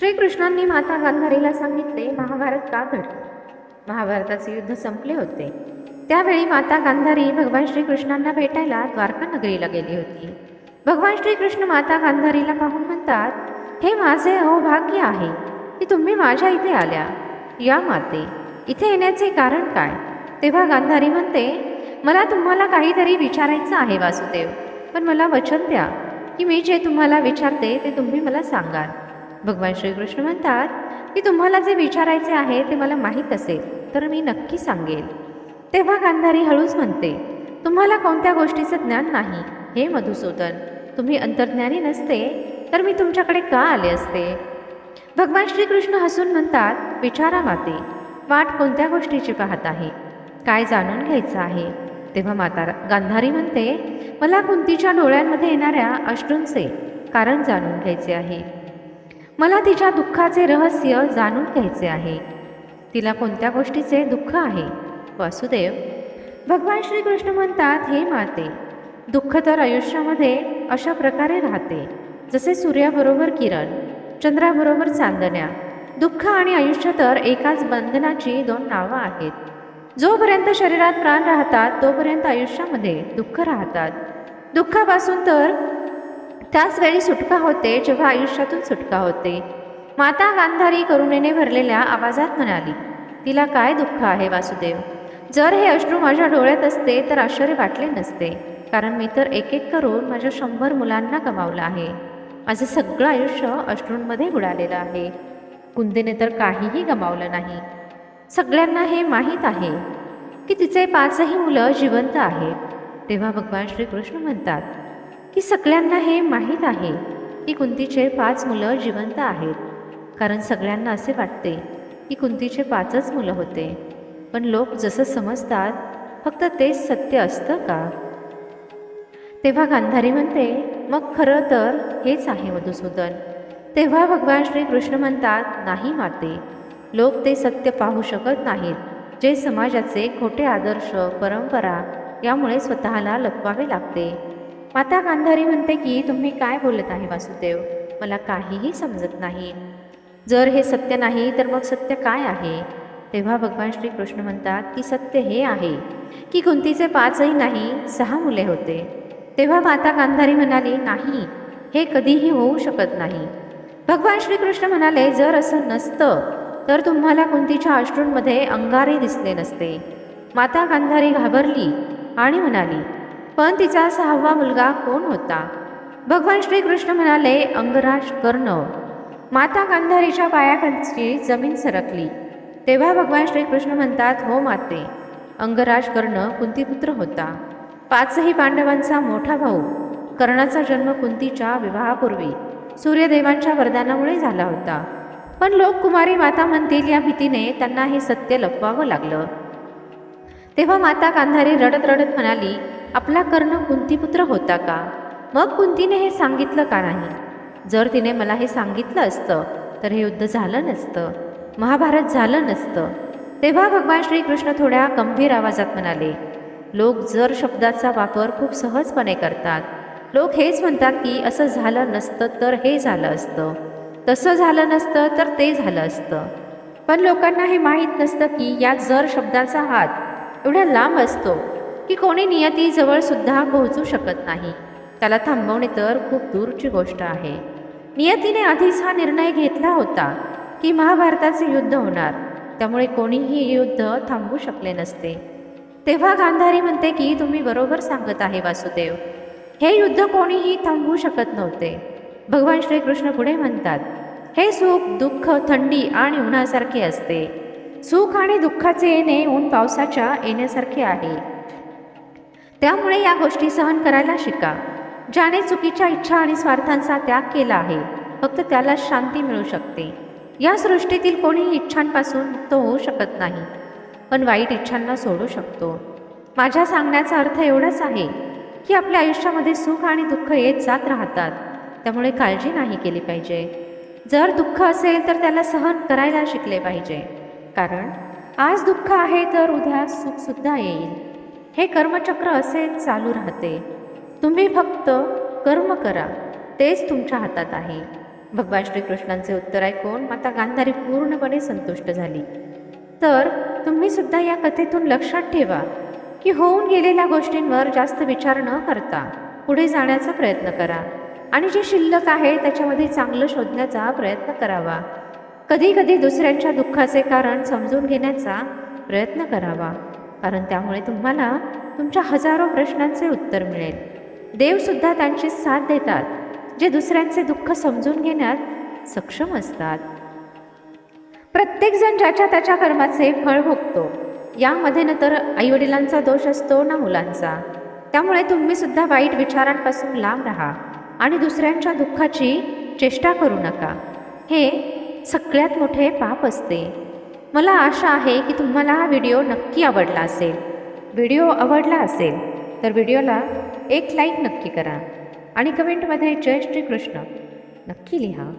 श्रीकृष्णांनी माता गांधारीला सांगितले महाभारत का घडले? महाभारताचे युद्ध संपले होते. त्यावेळी माता गांधारी भगवान श्रीकृष्णांना भेटायला द्वारका नगरीला गेली होती. भगवान श्रीकृष्ण माता गांधारीला पाहून म्हणतात हे माझे अहोभाग्य आहे की तुम्ही माझ्या इथे आल्या. या माते इथे येण्याचे कारण काय? तेव्हा गांधारी म्हणते मला तुम्हाला काहीतरी विचारायचं आहे वासुदेव. पण मला वचन द्या की मी जे तुम्हाला विचारते ते तुम्ही मला सांगाल. भगवान श्रीकृष्ण म्हणतात की तुम्हाला जे विचारायचे आहे ते मला माहीत असेल तर मी नक्की सांगेल. तेव्हा गांधारी हळूच म्हणते तुम्हाला कोणत्या गोष्टीचं ज्ञान नाही हे मधुसूदन? तुम्ही अंतर्ज्ञानी नसते तर मी तुमच्याकडे का आले असते? भगवान श्रीकृष्ण हसून म्हणतात विचारा माते वाट कोणत्या गोष्टीची पाहत आहे? काय जाणून घ्यायचं आहे? तेव्हा माता गांधारी म्हणते मला कुंतीच्या डोळ्यांमध्ये येणाऱ्या अश्रूंचे कारण जाणून घ्यायचे आहे. मला तिच्या दुःखाचे रहस्य जाणून घ्यायचे आहे. तिला कोणत्या गोष्टीचे दुःख आहे? वासुदेव भगवान श्रीकृष्ण म्हणतात हे माते दुःख तर आयुष्यामध्ये अशा प्रकारे राहते जसे सूर्याबरोबर किरण चंद्राबरोबर चांदण्या. दुःख आणि आयुष्य तर एकाच बंधनाची दोन नावं आहेत. जोपर्यंत शरीरात प्राण राहतात तोपर्यंत आयुष्यामध्ये दुःख राहतात. दुःखापासून तर त्याच वेळी सुटका होते जेव्हा आयुष्यातून सुटका होते. माता गांधारी करुणेने भरलेल्या आवाजात म्हणाली तिला काय दुःख आहे वासुदेव? जर हे अश्रू माझ्या डोळ्यात असते तर आश्चर्य वाटले नसते. कारण मी तर एक एक करून माझ्या शंभर मुलांना गमावलं आहे. माझं सगळं आयुष्य अश्रूंमध्ये बुडालेलं आहे. कुंदेने तर काहीही गमावलं नाही. सगळ्यांना हे माहीत आहे की तिचे पाचही मुलं जिवंत आहेत. तेव्हा भगवान श्रीकृष्ण म्हणतात की सगळ्यांना हे माहीत आहे की कुंतीचे पाच मुलं जिवंत आहेत. कारण सगळ्यांना असे वाटते की कुंतीचे पाचच मुलं होते. पण लोक जसं समजतात फक्त तेच सत्य असतं का? तेव्हा गांधारी म्हणते मग खरं तर हेच आहे मधुसूदन. तेव्हा भगवान श्रीकृष्ण म्हणतात नाही माते. लोक ते सत्य पाहू शकत नाहीत. जे समाजाचे खोटे आदर्श परंपरा यामुळे स्वतःला लपवावे लागते. माता गांधारी म्हणते की तुम्ही काय बोलत आहे वासुदेव? मला काहीही समजत नाही. जर हे सत्य नाही तर मग सत्य काय आहे? तेव्हा भगवान श्रीकृष्ण म्हणतात की सत्य हे आहे की कुंतीचे पाचही नाही सहा मुले होते. तेव्हा माता गांधारी म्हणाली नाही हे कधीही होऊ शकत नाही. भगवान श्रीकृष्ण म्हणाले जर असं नसतं तर तुम्हाला कुंतीच्या अश्रूंमध्ये अंगारे दिसले नसते. माता गांधारी घाबरली आणि म्हणाली पण तिचा सहावा मुलगा कोण होता? भगवान श्रीकृष्ण म्हणाले अंगराज कर्ण माता गांधारीच्या पायाखालची जमीन सरकली. तेव्हा भगवान श्रीकृष्ण म्हणतात हो माते अंगराज कर्ण कुंतीपुत्र होता. पाचही पांडवांचा मोठा भाऊ. कर्णाचा जन्म कुंतीच्या विवाहापूर्वी. सूर्यदेवांच्या वरदानामुळे झाला होता. पण लोककुमारी माता म्हणतील या भीतीने त्यांना हे सत्य लपवावं लागलं. तेव्हा माता कांधारी रडत रडत म्हणाली आपला कर्ण कुंतीपुत्र होता का? मग कुंतीने हे सांगितलं का नाही? जर तिने मला हे सांगितलं असतं तर हे युद्ध झालं नसतं. महाभारत झालं नसतं. तेव्हा भगवान श्रीकृष्ण थोड्या गंभीर आवाजात म्हणाले लोक जर शब्दाचा वापर खूप सहजपणे करतात. लोक हेच म्हणतात की असं झालं नसतं तर हे झालं असतं. तसं झालं नसतं तर ते झालं असतं. पण लोकांना हे माहीत नसतं की या जर शब्दाचा हात एवढा लांब असतो की कोणी नियतीजवळ सुद्धा पोहोचू शकत नाही. त्याला थांबवणे तर खूप दूरची गोष्ट आहे. नियतीने आधीच हा निर्णय घेतला होता की महाभारताचे युद्ध होणार. त्यामुळे कोणीही युद्ध थांबवू शकले नसते. तेव्हा गांधारी म्हणते की तुम्ही बरोबर सांगत आहे वासुदेव. हे युद्ध कोणीही थांबवू शकत नव्हते. भगवान श्रीकृष्ण पुढे म्हणतात हे सुख दुःख थंडी आणि उन्हासारखे असते. सुख आणि दुःखाचे येणे ऊन पावसाच्या येण्यासारखे आहे. त्यामुळे या गोष्टी सहन करायला शिका. ज्याने चुकीच्या इच्छा आणि स्वार्थांचा त्याग केला आहे फक्त त्याला शांती मिळू शकते. या सृष्टीतील कोणीही इच्छांपासून मुक्त होऊ शकत नाही पण वाईट इच्छांना सोडू शकतो. माझ्या सांगण्याचा अर्थ एवढाच आहे की आपल्या आयुष्यामध्ये सुख आणि दुःख येत जात राहतात. त्यामुळे काळजी नाही केली पाहिजे. जर दुःख असेल तर त्याला सहन करायला शिकले पाहिजे. कारण आज दुःख आहे तर उद्या सुखसुद्धा येईल. हे कर्मचक्र असेच चालू राहते. तुम्ही फक्त कर्म करा तेच तुमच्या हातात आहे. भगवान श्रीकृष्णांचे उत्तर ऐकून माता गांधारी पूर्णपणे संतुष्ट झाली. तर तुम्ही सुद्धा या कथेतून लक्षात ठेवा की होऊन गेलेल्या गोष्टींवर जास्त विचार न करता पुढे जाण्याचा प्रयत्न करा आणि जे शिल्लक आहे त्याच्यामध्ये चांगलं शोधण्याचा प्रयत्न करावा. कधी कधी दुसऱ्यांच्या दुःखाचे कारण समजून घेण्याचा प्रयत्न करावा. कारण त्यामुळे तुम्हाला तुमच्या हजारो प्रश्नांचे उत्तर मिळेल. देवसुद्धा त्यांची साथ देतात जे दुसऱ्यांचे दुःख समजून घेण्यात सक्षम असतात. प्रत्येकजण ज्याच्या त्याच्या कर्माचे फळ भोगतो यामध्ये न तर आईवडिलांचा दोष असतो ना मुलांचा. त्यामुळे तुम्ही सुद्धा वाईट विचारांपासून लांब राहा आणि दुसऱ्यांच्या दुःखाची चेष्टा करू नका. हे सगळ्यात मोठे पाप असते. मला आशा आहे की तुम्हाला हा व्हिडिओ नक्की आवडला असेल. व्हिडिओ आवडला असेल तर व्हिडिओला एक लाईक नक्की करा आणि कमेंटमध्ये जय श्रीकृष्ण नक्की लिहा.